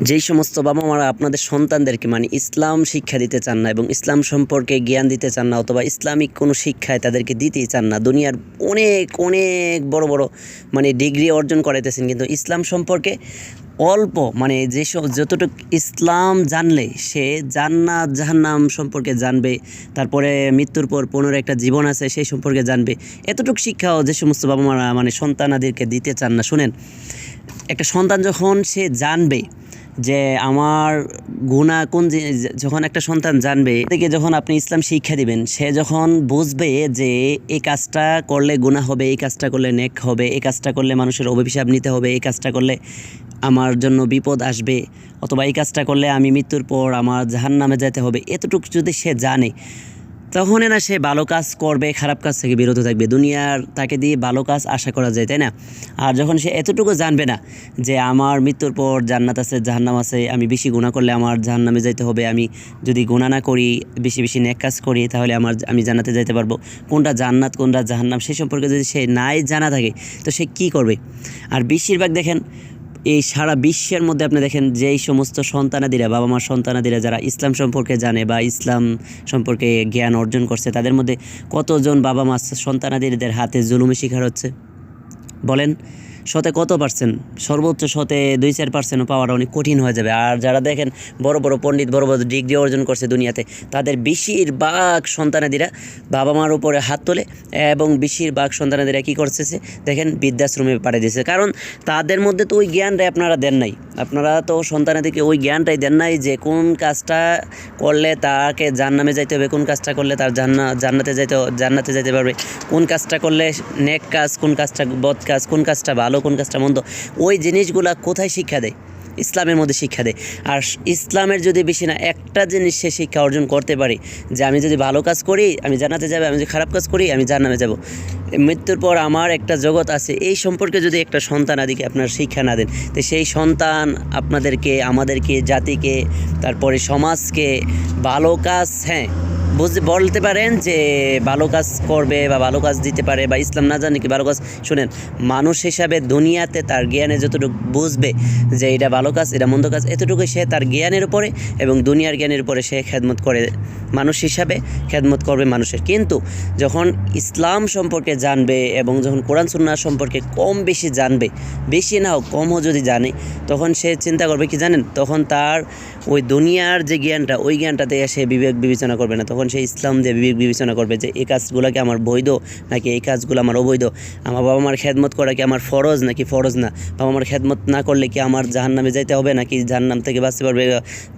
যেই সমস্ত বাবা মারা আপনাদের সন্তানদেরকে মানে ইসলাম শিক্ষা দিতে চান না এবং ইসলাম সম্পর্কে জ্ঞান দিতে চান না অথবা ইসলামিক কোনো শিক্ষায় তাদেরকে দিতেই চান না, দুনিয়ার অনেক অনেক বড় বড় মানে ডিগ্রি অর্জন করাইতেছেন। কিন্তু ইসলাম সম্পর্কে অল্প মানে যেসব যতটুকু ইসলাম জানলে সে জান্নাত জাহান্নাম সম্পর্কে জানবে, তারপরে মৃত্যুর পর পুনর একটা জীবন আছে সেই সম্পর্কে জানবে। এতটুকু শিক্ষাও যে সমস্ত বাবা মারা মানে সন্তানাদেরকে দিতে চান না। শুনেন, একটা সন্তান যখন সে জানবে যে আমার গুণা কোন যখন একটা সন্তান জানবে থেকে যখন আপনি ইসলাম শিক্ষা দিবেন, সে যখন বুঝবে যে এই কাজটা করলে গুণা হবে, এই কাজটা করলে নেক হবে, এই কাজটা করলে মানুষের অভিশাপ নিতে হবে, এই কাজটা করলে আমার জন্য বিপদ আসবে, অথবা এই কাজটা করলে আমি মৃত্যুর পর আমার জাহান নামে যেতে হবে, এতটুকু যদি সে জানে তখনই না সে ভালো কাজ করবে, খারাপ কাজ থেকে বিরত থাকবে। দুনিয়ার তাকে দিয়ে ভালো কাজ আশা করা যায়, তাই না? আর যখন সে এতটুকু জানবে না যে আমার মৃত্যুর পর জান্নাত আছে, জাহান্নাম আছে, আমি বেশি গুণা করলে আমার জাহান্নামে যাইতে হবে, আমি যদি গুণা না করি, বেশি বেশি নেক কাজ করি, তাহলে আমার আমি জান্নাতে যাইতে পারব। কোনটা জান্নাত, কোনটা জাহান্নাম, সে সম্পর্কে যদি সে নাই জানা থাকে, তো সে কী করবে? আর বেশিরভাগ দেখেন এই সারা বিশ্বের মধ্যে আপনি দেখেন যেই সমস্ত সন্তানাদিরা বাবা মার সন্তানাদিরা যারা ইসলাম সম্পর্কে জানে বা ইসলাম সম্পর্কে জ্ঞান অর্জন করছে, তাদের মধ্যে কতজন বাবা মা সন্তানাদিদের হাতে জুলুমি শিকার হচ্ছে? বলেন। শতে কত পার্সেন্ট? সর্বোচ্চ শতে দুই চার পার্সেন্টও পাওয়াটা অনেক কঠিন হয়ে যাবে। আর যারা দেখেন বড় বড় পণ্ডিত, বড় বড় ডিগ্রি অর্জন করছে দুনিয়াতে, তাদের বেশিরভাগ সন্তানাদিরা বাবা মার উপরে হাত তোলে এবং বেশিরভাগ সন্তানাদিরা কী করতেছে? দেখেন বৃদ্ধাশ্রমে পাঠিয়ে দিয়েছে। কারণ তাদের মধ্যে তো ওই জ্ঞানটাই আপনারা দেন নাই। আপনারা তো সন্তানাদিকে ওই জ্ঞানটাই দেন নাই যে কোন কাজটা করলে তাকে জান্নামে যাইতে হবে, কোন কাজটা করলে তার জান্না, জান্নাতে যাইতে জান্নাতে যাইতে পারবে। কোন কাজটা করলে নেক কাজ, কোন কাজটা বদ কাজ, কোন কাজটা ভালো কোন কাজটা মন্দ, ওই জিনিসগুলা কোথায় শিক্ষা দেয়? ইসলামের মধ্যে শিক্ষা দেয়। আর ইসলামের যদি বেশি না, একটা জিনিস সে শিক্ষা অর্জন করতে পারে, যে আমি যদি ভালো কাজ করি, আমি জানাতে যাবে, আমি যদি খারাপ কাজ করি, আমি জান্নামে যাব। মৃত্যুর পর আমার একটা জগৎ আছে, এই সম্পর্কে যদি একটা সন্তান আদিকে আপনার শিক্ষা না দেন, তো সেই সন্তান আপনাদেরকে, আমাদেরকে, জাতিকে, তারপরে সমাজকে, ভালো কাজ হ্যাঁ বুঝতে বলতে পারেন যে ভালো কাজ করবে বা ভালো কাজ দিতে পারে বা ইসলাম না জানে কি ভালো কাজ। শুনেন, মানুষ হিসাবে দুনিয়াতে তার জ্ঞানে যতটুকু বুঝবে যে এটা ভালো কাজ, এটা মন্দ কাজ এতটুকু সে তার জ্ঞানের উপরে এবং দুনিয়ার জ্ঞানের উপরে সে খেদমত করে মানুষ হিসাবে খেদমত করবে মানুষের। কিন্তু যখন ইসলাম সম্পর্কে জানবে এবং যখন কোরআন সুন্নাহ সম্পর্কে কম বেশি জানবে, বেশি না হোক কমও যদি জানে, তখন সে চিন্তা করবে কি জানেন? তখন তার ওই দুনিয়ার যে জ্ঞানটা, ওই জ্ঞানটাতে সে বিবেক বিবেচনা করবে না। তখন সে ইসলাম দিয়ে বিবেক বিবেচনা করবে যে এই কাজগুলোকে আমার বৈধ নাকি এই কাজগুলো আমার অবৈধ? আমার বাবা মার খেদমত করা কি আমার ফরজ নাকি ফরজ না? বাবা মার খেদমত না করলে কি আমার জাহান্নামে যাইতে হবে নাকি জাহান্নাম থেকে বাঁচতে পারবে?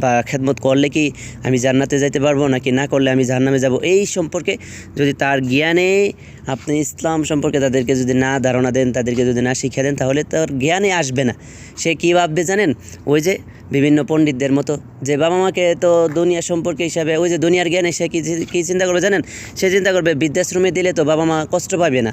বা খেদমত করলে কি আমি জান্নাতে যাইতে পারব নাকি না করলে আমি জাহান্নামে যাব? এই সম্পর্কে যদি তার জ্ঞানে আপনি ইসলাম সম্পর্কে তাদেরকে যদি না ধারণা দেন, তাদেরকে যদি না শিক্ষা দেন, তাহলে তার জ্ঞানে আসবে না। সে কী ভাববে জানেন? ওই যে বিভিন্ন পণ্ডিতদের মতো। যে বাবা মাকে তো দুনিয়া সম্পর্কে হিসাবে, ওই যে দুনিয়ার জ্ঞানে সে কী কী চিন্তা করবে জানেন? সে চিন্তা করবে, বৃদ্ধাশ্রমে দিলে তো বাবা মা কষ্ট পাবে না।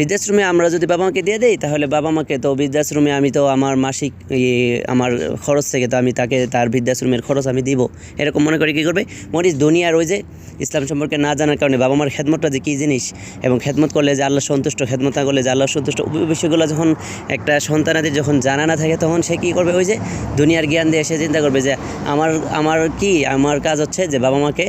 বৃদ্ধাশ্রমে আমরা যদি বাবা মাকে দিয়ে দেই তাহলে বাবা মাকে তো বৃদ্ধাশ্রমে আমি তো আমার মাসিক ইয়ে, আমার খরচ থেকে তো আমি তাকে তার বৃদ্ধাশ্রমের খরচ আমি দিব। এরকম মনে করে কী করবে? মরিস দুনিয়ার ওই যে ইসলাম সম্পর্কে না জানার কারণে বাবা মার খেদমতটা যে কী জিনিস এবং খেদমত করলে যে আল্লাহ সন্তুষ্ট খেদমত না করলে যে আল্লাহ সন্তুষ্ট বিষয়গুলো যখন একটা সন্তানাদের যখন জানা না থাকে তখন সে কী করবে? ওই যে দুনিয়ার জ্ঞান দিয়ে সে চিন্তা করবে যে আমার আমার কি আমার কাজ হচ্ছে যে বাবা মাকে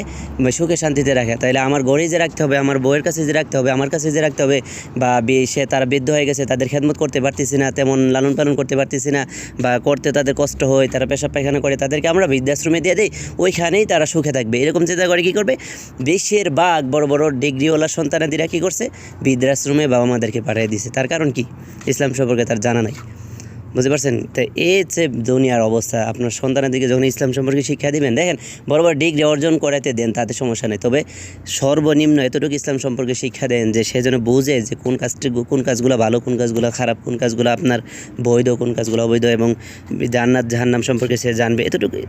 সুখে শান্তিতে রাখে। তাইলে আমার গড়ে যে রাখতে হবে আমার বউয়ের কাছে যে রাখতে হবে আমার কাছে যে রাখতে হবে বি- সে তারা বৃদ্ধ হয়ে গেছে, তাদের খেদমত করতে পারতেছি না, তেমন লালন পালন করতে পারতেছি না বা করতে তাদের কষ্ট হয়, তারা পেশা পায়খানা করে, তাদেরকে আমরা বৃদ্ধাশ্রমে দিয়ে দিই, ওইখানেই তারা সুখে থাকবে। এরকম চিন্তা করে কী করবে? দেশের বাঘ বড় বড় ডিগ্রিওয়ালা সন্তানাদিরা কী করছে? বৃদ্ধাশ্রমে বাবা মাদেরকে পাঠিয়ে দিছে। তার কারণ কি? ইসলাম সম্পর্কে তার জানা নাই। বুঝতে পারছেন? তো এই যে দুনিয়ার অবস্থা, আপনার সন্তানের দিকে যখন ইসলাম সম্পর্কে শিক্ষা দিবেন, দেখেন বড় বড় ডিগ্রি অর্জন করাতে দেন, তাতে সমস্যা নেই। তবে সর্বনিম্ন এতটুকু ইসলাম সম্পর্কে শিক্ষা দেন যে সে যেন বুঝে যে কোন কাজটি, কোন কাজগুলো ভালো, কোন কাজগুলো খারাপ, কোন কাজগুলো আপনার বৈধ, কোন কাজগুলো অবৈধ এবং জান্নাত জাহান্নাম সম্পর্কে সে জানবে। এতটুকু